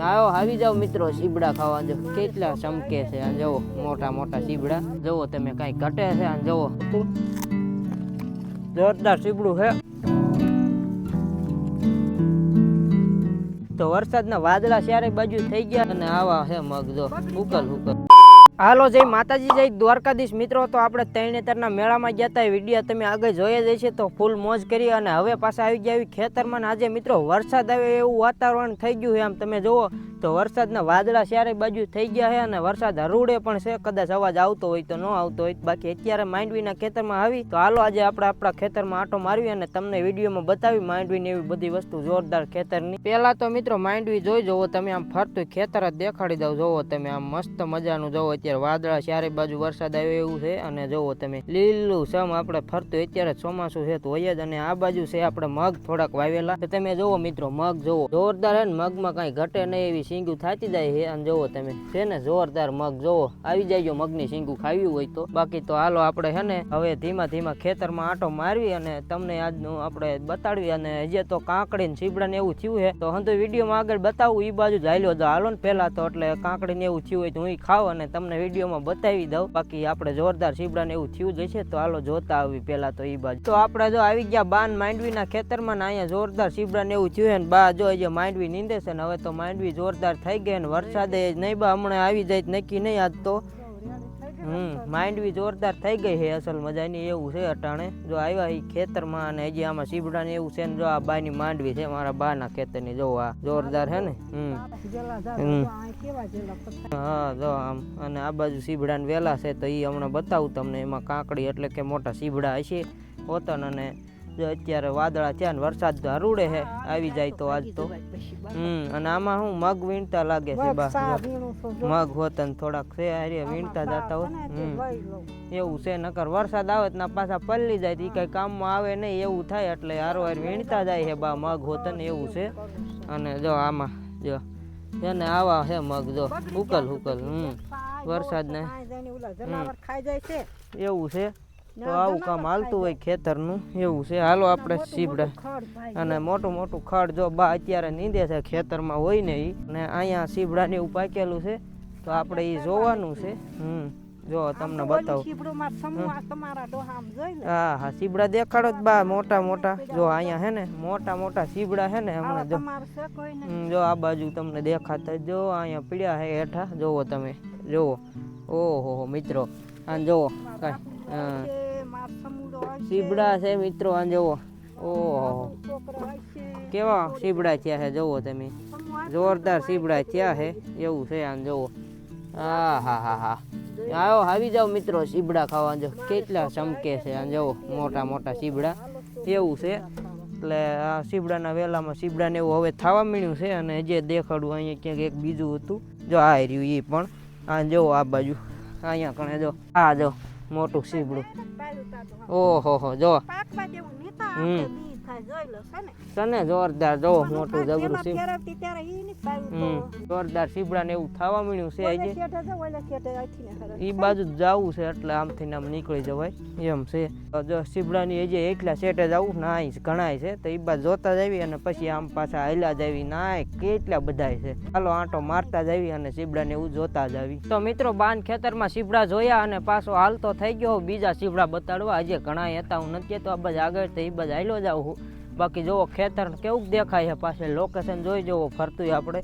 આવો, આવી જાવ મિત્રો, સીબડા ખાવા. જો કેટલા ચમકે છે. આ જુઓ, મોટા મોટા સીબડા. જોવો તમે, કઈ ઘટે છે? આ જવો જોરદાર સીબડું છે. તો વરસાદના વાદળા ચારે બાજુ થઈ ગયા અને આવા છે મગ. જો, ઉકલ ઉકલ. હાલો, જય માતાજી, જય દ્વારકાધીશ. મિત્રો, તો આપણે તરણેતરના મેળામાં ગયા હતા વીડિયો તમે આગળ જોઈ જ છે તો ફૂલ મોજ કરી અને હવે પાછા આવી ગયા ખેતરમાં. આજે, મિત્રો, વરસાદ આવે એવું વાતાવરણ થઈ ગયું છે. આમ તમે જુઓ, તો વરસાદના વાદળા ચારે બાજુ થઈ ગયા છે અને વરસાદ હરુડે પણ છે. કદાચ અવાજ આવતો હોય તો ન આવતો હોય. બાકી અત્યારે માંડવીના ખેતરમાં આવી. તો હાલો, આજે આપણે આપણા ખેતરમાં આટો મારવી અને તમને વિડીયોમાં બતાવી માંડવીની એવી બધી વસ્તુ જોરદાર ખેતરની. પહેલા તો, મિત્રો, માંડવી જોઈ જુઓ તમે. આમ ફરતું ખેતર જ દેખાડી દઉં. જોવો તમે, આમ મસ્ત મજાનું જોવો. અત્યારે વાદળા ચારે બાજુ વરસાદ આવ્યો એવું છે અને જોવો તમે, લીલું સમ આપણે ફરતું અત્યારે ચોમાસું છે તો હોય જ અને આ બાજુ છે આપણે મગ થોડાક વાવેલા. તો તમે જોવો મિત્રો, મગ જોવો. જોરદાર હે ને મગમાં કઈ ઘટે નહીં એવી સિંગું થાતી જાય છે. અને જોવો તમે, છે ને જોરદાર મગ જોવો. આવી જાય મગની સિંગું ખાવી હોય તો. બાકી તો હાલો આપણે છે ને હવે ધીમા ધીમા ખેતરમાં આંટો મારવી અને તમને આજનું આપણે બતાડવી. અને હજી તો કાંકડી ને સીબડા ને એવું થયું છે. તો હું વિડીયોમાં આગળ બતાવું એ બાજુ જાયલો તો હાલો ને પહેલા તો એટલે કાંકડી ને એવું થયું હોય તો હું ખાવ અને તમને વિડીયોમાં બતાવી દઉં. બાકી આપણે જોરદાર સીબડા એવું થયું જ છે તો હાલો જોતા આવી પહેલા તો ઈ બાજુ. તો આપણે જો આવી ગયા બાન માંડવીના ખેતરમાં અહીંયા જોરદાર શીબડાને એવું થયું ને બા, જો જે માંડવી નીંદે છે ને, હવે તો માંડવી જોરદાર થઈ ગઈ ને, વરસાદે નહીં બા, હમણાં આવી જાય નક્કી નહીં આજ તો. હમ માંડવી જોરદાર થઈ ગઈ છે અસલ મજાની, એવું છે અટાણે જો આવ્યા એ ખેતરમાં અને હજી આમાં સીબડા ને એવું છે ને, જો આ બાની માંડવી છે, મારા બાના ખેતરની, જો આ જોરદાર છે ને, હમ. હા, જો આમ, અને આ બાજુ સીબડા વેલા છે, તો એ હમણાં બતાવું તમને, એમાં કાંકડી એટલે કે મોટા સીબડા હશે પોતન અને અત્યારે વાદળા છે ને વરસાદ હરુડે છે આવી જાય તો આજ તો. હમ અને આમાં હું મગ વીણતા લાગે છે બા મગ હોત ને થોડાક છે હારે વીણતા જતા હોય હમ. એવું છે નકર વરસાદ આવે ના પાછા પલ્લી જાય એ કઈ કામમાં આવે નહીં એવું થાય એટલે હારો હાર વીણતા જાય છે બા મગ હોત એવું છે. અને જો આમાં જો. છે ને આવા છે મગ જો. ઉકલ ઉકલ હમ. વરસાદ ને એવું છે. તો આવું કામ હાલતું હોય ખેતરનું એવું છે. હાલો આપણે સીબડા અને મોટું મોટું ખડ જો બા અત્યારે નીંદે છે ખેતરમાં હોય ને ઈ. અને અહીંયા સીબડાને એવું પાકેલું છે. તો આપણે એ જોવાનું છે. હમ. જો તમને બતાવું. હા હા સીબડા દેખાડો જ બા મોટા મોટા. જો અહીંયા હે ને મોટા મોટા સીબડા હે ને હમણાં જો. જો આ બાજુ તમને દેખાતા જો અહીંયા પીડ્યા હે હેઠા. જોવો તમે જોવો. ઓહો હો મિત્રો. અને જોવો. કાંઈ હા. સીબડા છે મિત્રો આ જોવો ઓહો. કેવા સીબડા થયા છે જોવો તમે. જોરદાર સીબડા થયા છે. એવું છે આમ જોવો હા હા હા હા. આવો આવી જાઓ મિત્રો સીબડા ખાવા જો. કેટલા ચમકે છે આ જોવો મોટા મોટા સીબડા એવું છે. એટલે આ સીબડાના વેલામાં સીબડા ને એવું હવે થવા મળ્યું છે અને જે દેખાડું અહીંયા ક્યાંક એક બીજું હતું. જો આ રહ્યું એ પણ. આ જોવો આ બાજુ. અહીંયા કણે જો. આ જો. મોટું સીબડું ઓહો હો જો. હમ. તને જોરદાર જો મોટું જબરું છે. જોરદાર સીબડા ને એવું થવા મળ્યું છે આજે. ઈ બાજુ જ જાવું છે એટલે આમથી ને આમ નીકળી જવાય. એમ છે. જો સીબડા ની હજી એકલા સેટે જવું નાય ઘણાય છે. તો ઈ બાજુ જોતા જાવી અને પછી આમ પાછા હાલ્યા જાવી નાય કેટલા બધાય છે. ચાલો આંટો મારતા જાવી અને સીબડાને એવું જોતા જાવી તો મિત્રો બાન ખેતરમાં સીબડા જોયા અને પાછો હાલતો થઈ ગયો. બીજા સીબડા બતાડવા. આજે ઘણા હતા હું નથી તો આ બાજુ આગળ તો ઈ બાજુ હાલો હું. બાકી જોવો ખેતર કેવું દેખાય છે પાછળ. લોકેશન જોઈ જવો ફરતું આપણે.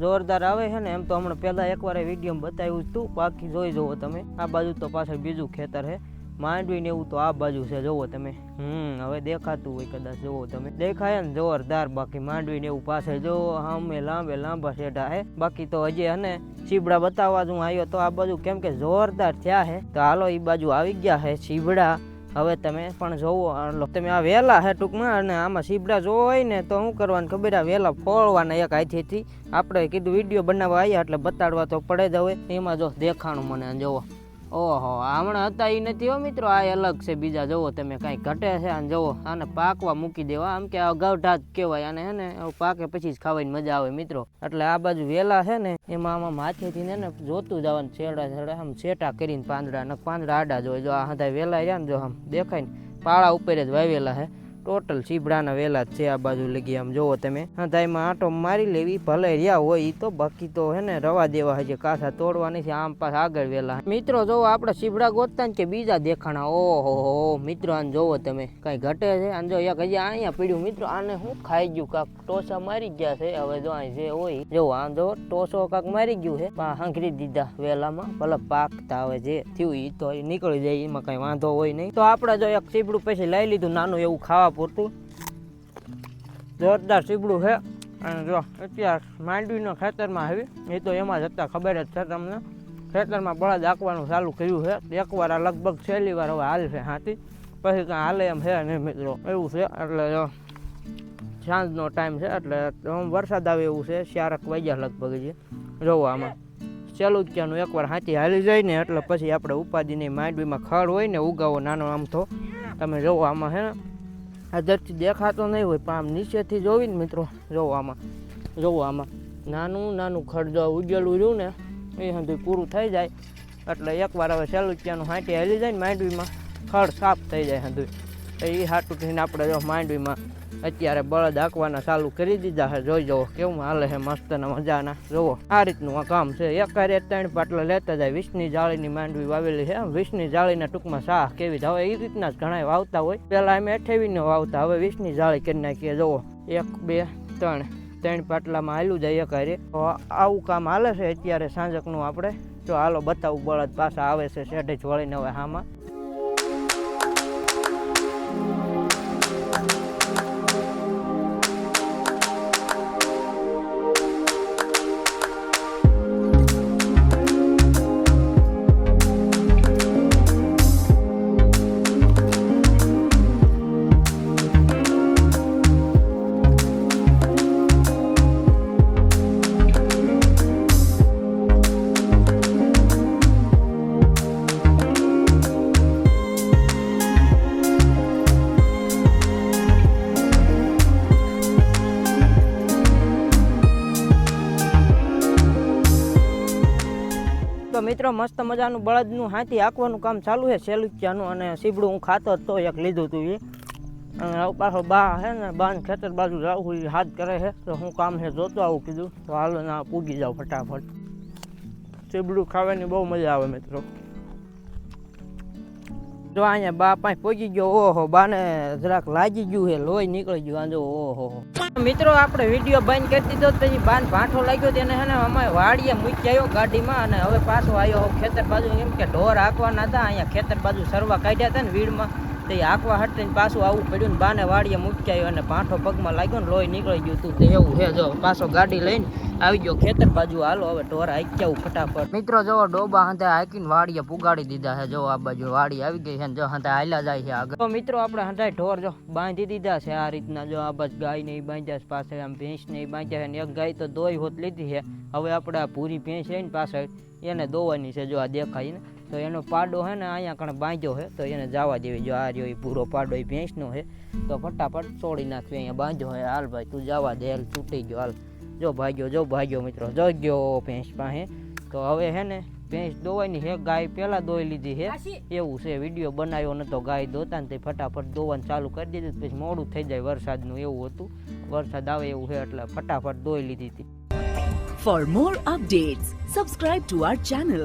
જોરદાર આવે છે ને, એમ તો હમણાં પહેલાં એકવાર વિડીયોમાં બતાવ્યું જ હતું બાકી જોઈ જુઓ તમે. આ બાજુ તો પાછળ બીજું ખેતર છે. માંડવી ને એવું તો આ બાજુ છે જોવો તમે. હમ, હવે દેખાતું હોય કદાચ જોવો તમે. દેખાય ને જોરદાર, બાકી માંડવી ને એવું પાછળ જોવો સામે લાંબે લાંબા શેઢા હે બાકી તો હજી હને, ચીબડા બતાવવા જ હું આવ્યો તો આ બાજુ કેમ કે જોરદાર થયા હે તો હાલો એ બાજુ આવી ગયા હે ચીબડા. હવે તમે પણ જોવો તમે આ વેલા હે ટૂંકમાં અને આમાં સીબડા જોવો હોય ને તો શું કરવાનું ખબર આ વેલા ફોડવાના એક હાથેથી. આપણે કીધું વીડિયો બનાવવા આવ્યા એટલે બતાડવા તો પડે જ હવે. એમાં જો દેખાણું મને જોવો. ઓહો, હમણાં હતા એ નથી હો મિત્રો, આ અલગ છે, બીજા જવો તમે કાંઈ ઘટે છે, આને જવો આને પાકવા મૂકી દેવા, આમ કે અગાઉઢા જ કહેવાય, આને હે ને પાકે પછી જ ખાવાની મજા આવે મિત્રો. એટલે આ બાજુ વેલા છે ને, એમાં આમાં માથેથી ને ને જોતું જવાનું, છેડા છેડા, આમ છેટા કરીને પાંદડા ને પાંદડા આડા જોઈ જો આ હતા વેલા રહ્યા ને જો આમ દેખાય ને, પાળા ઉપર જ વાવેલા છે. ટોટલ સીબડાના વેલા જ છે આ બાજુ લગી આમ જોવો તમે. હંધાઈમાં આંટો મારી લેવી, ભલે રહ્યા હોય ઈ તો બાકી તો હે ને રવા દેવા હજી કાસા તોડવા નથી આમ પાસ આગળ વેલા. મિત્રો, જોવો આપણે સીબડા ગોતતા ને કે બીજા દેખાણા? ઓહો, હો, મિત્રો, આને જોવો તમે. કઈ ઘટે છે? આને જો એક હજી અહીંયા પીડ્યું. મિત્રો, આને હું ખાઈ ગયું? કાક ટોસા મારી ગયા છે. હવે જો અહીં જે હોય, જો આ જો ટોસો કાક મારી ગયું છે. હાંકરી દીધા વેલામાં. ભલે પાકતા હવે જે થયું એ તો નીકળી જાય, એમાં કઈ વાંધો હોય નહીં. તો આપણે જો એક સીબડું પછી લઈ લીધું, નાનું એવું ખાવા પૂરતું જોરદાર સીબડું છે. અને જો, અત્યારે માંડવીનો ખેતરમાં આવી. એ તો એમાં જ હતા, ખબર જ છે તમને. ખેતરમાં બળદ આંકવાનું ચાલુ કર્યું છે. એકવાર આ લગભગ છેલ્લી વાર હવે હાલ છે હાથી. પછી કાંઈ હાલે એમ છે નહીં મિત્રો. એવું છે, એટલે સાંજનો ટાઈમ છે, એટલે આમ વરસાદ આવે એવું છે, ચારક વાગ્યા લગભગ જે જોવો આમાં. ચાલુ જ ક્યાંનું એકવાર હાથી હાલી જાય ને, એટલે પછી આપણે ઉપાધિની માંડવીમાં ખડ હોય ને, ઉગાવો નાનો આમ તો. તમે જોવો આમાં હે ને. ધરતી દેખાતો નહીં હોય, પણ આમ નીચેથી જોવી ને મિત્રો જોવો આમાં જોવો નાનું નાનું ખડ જો ઉજેલું રહ્યું ને, એ સુધી પૂરું થઈ જાય. એટલે એકવાર હવે સેલુચિયાનું હાંટી હાલી જાય ને માંડવીમાં, ખડ સાફ થઈ જાય હંધું. એ હાટું થઈને આપણે જો માંડવીમાં અત્યારે બળદ હાંકવાના ચાલુ કરી દીધા છે. જોઈ જવો કેવું હાલે છે મસ્ત ને મજાના. જોવો, આ રીતનું આ કામ છે. એક હારે ત્રણ પાટલા લેતા જાય. વીસની જાળીની માંડવી વાવેલી છે. વીસની જાળીના ટૂંકમાં શાહ કેવી હવે એ રીતના જ ઘણા વાવતા હોય. પહેલાં અમે અઠાવીને વાવતા. હવે વીસની જાળી કરી નાખીએ. જોવો, એક, બે, ત્રણ ત્રણ પાટલામાં હાલું જાય હારે. તો આવું કામ હાલે છે અત્યારે સાંજકનું આપણે? જો હાલો બતાવું, બળદ પાછા આવે છે શેઢે જોળીને હવે હામાં. મિત્રો, મસ્ત મજાનું બળદનું હાથી હાંકવાનું કામ ચાલુ છે સેલુચિયાનું અને સીબડું હું ખાતો તો એક લીધું હતું એ અને પાછો બા છે ને, બાન ખેતર બાજુ જાવું એ હાથ કરે છે, તો હું કામ છે જોતો આવું કીધું. તો હાલો ના પૂગી જાઉં ફટાફટ. સીબડું ખાવાની બહુ મજા આવે મિત્રો. જો અહીંયા બા પાસે પહોંચી ગયો, ઓહો, બાને જરાક લાગી ગયું હે લોહી નીકળી ગયું આજો ઓહો. મિત્રો, આપણે વીડિયો બંધ કરી દીધો પછી બાન ભાંઠો લાગ્યો તેને હે ને અમે વાડીએ મૂકી આવ્યો ગાડીમાં, અને હવે પાછો આવ્યો ખેતર બાજુ, એમ કે ઢોર હાંકવાના હતા, અહીંયા ખેતર બાજુ સરવા કાઢ્યા હતા ને, વીડમાં. તો એ હાંકવા હટીને પાછું આવું પડ્યું ને બાને વાડીએ મૂકી આવ્યો અને પાંઠો પગમાં લાગ્યો ને લોહી નીકળી ગયું તું. તે એવું છે, જો પાછો ગાડી લઈને આવી ગયો ખેતર બાજુ. હાલો, હવે ઢોર હાક્યા ફટાફટ. મિત્રો જો ડોબા હંતે હાકીને વાડીએ પુગાડી દીધા છે. જો આ બાજુ વાડી આવી ગઈ છે જો હંતે હાલ્યા જાય છે આગળ. મિત્રો, આપણે હંતાય ઢોર જો બાંધી દીધા છે આ રીતના. જો આ બસ ગાય ને બાંધ્યા છે, પાછળ આમ ભેંસ ને બાંધ્યા છે ને એક ગાય તો દોઈ હોત લીધી છે. હવે આપણે આ પૂરી ભેંસ છે ને પાછળ એને દોવાની છે. જો આ દેખાય ને. તો એનો પાડો છે ને અહીંયા કણે બાંધ્યો છે તો એને જવા દેવી જો આ રહ્યો એ પૂરો પાડો એ ભેંસનો છે તો ફટાફટ છોડી નાખવી અહીંયા બાંધ્યો છે હાલ ભાઈ તું જવા દે હાલ છૂટી ગયો હાલ. જો ભાગ્યો જો ભાગ્યો મિત્રો જો ગયો ભેંસ પાસે. તો હવે હે ને ભેંસ દોવાની છે ગાય પહેલાં દોઈ લીધી છે એવું છે વીડિયો બનાવ્યો નતો ગાય દોતા ને તે ફટાફટ દોવાનું ચાલુ કરી દીધું પછી મોડું થઈ જાય વરસાદનું એવું હતું. વરસાદ આવે એવું છે એટલે ફટાફટ દોઈ લીધી હતી. For more updates, subscribe to our channel,